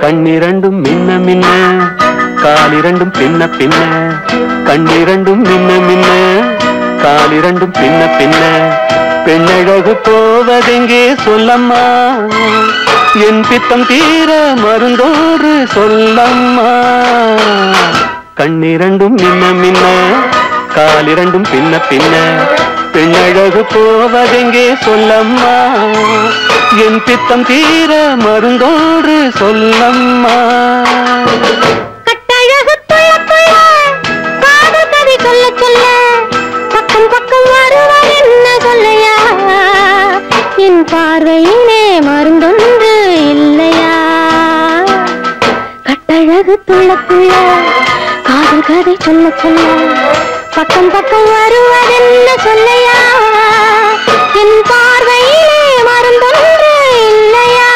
கண்ணிரண்டும் மின்ன மின்ன காலிரண்டும் பின்ன பின்ன கண்ணிரண்டும் மின்ன மின்ன காலிரண்டும் பின்ன பின்ன. பெண்ணழகு போவதெங்கே சொல்லம்மா? என் பித்தம் தீர மருந்தோடு சொல்லம்மா. கண்ணிரண்டும் மின்ன மின்ன காலிரண்டும் பின்ன பின்ன பெண்ணழகு போவதெங்கே சொல்லம்மா? என் பித்தம் தீர மருந்தோடு சொல்லம்மா. பார்வையிலே மருந்தொன்று இல்லையா? கட்டழகு துள்ள காதல் கதை சொல்ல சொல்ல பக்கம் பக்கம் வருவதென்ன சொல்லையா? என் பார்வையிலே மருந்தொன்று இல்லையா?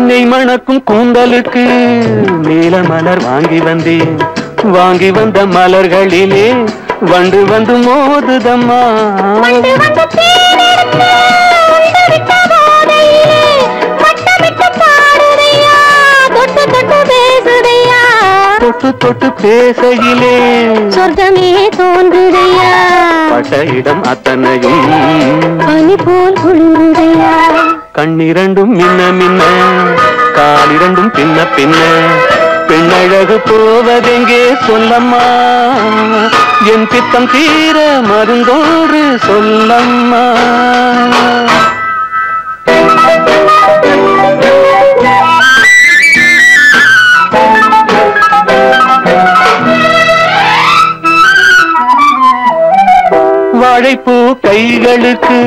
நெய் மணக்கும் கூந்தலுக்கு நீல மலர் வாங்கி வந்தேன். வாங்கி வந்த மலர்களிலே வண்டு வந்து மோதுதம்மா. தொட்டு தொட்டு பேசையிலே. சொர்க்கமே தோன்றுதையா. பட்ட இடம் அத்தனையும் பனி போல் குளிருதையா கண்ணிரண்டும் மின்ன மின்ன காலிரண்டும் பின்ன பின்ன பெண்ணழகு போவதெங்கே? சொல்லம்மா. என் பித்தம் தீர மருந்தோடு சொல்லம்மா. வாழைப்பூ கைகளுக்கு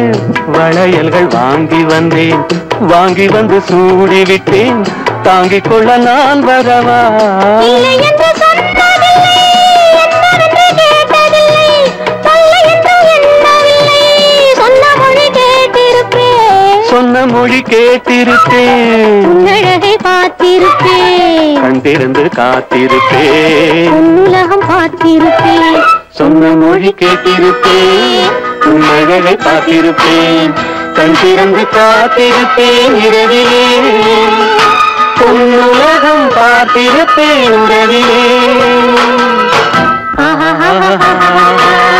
வளையல்கள் வாங்கி வந்தேன். வாங்கி வந்து சூடிவிட்டேன். தாங்கிக் கொள்ள நான் வரவா? கேட்டிருப்பேன் உன்னழகை பார்த்திருப்பேன் கண் திறந்து காத்திருப்பேன் உன்னுலகம் பார்த்திருப்பேன் சொன்ன மொழி கேட்டிருப்பேன் உன்னழகை பார்த்திருப்பேன். கண் திறந்து காத்திருப்பேன் இரவிலே. உன்னுலகம் பார்த்திருப்பேன் இரவிலே. ஆஹா.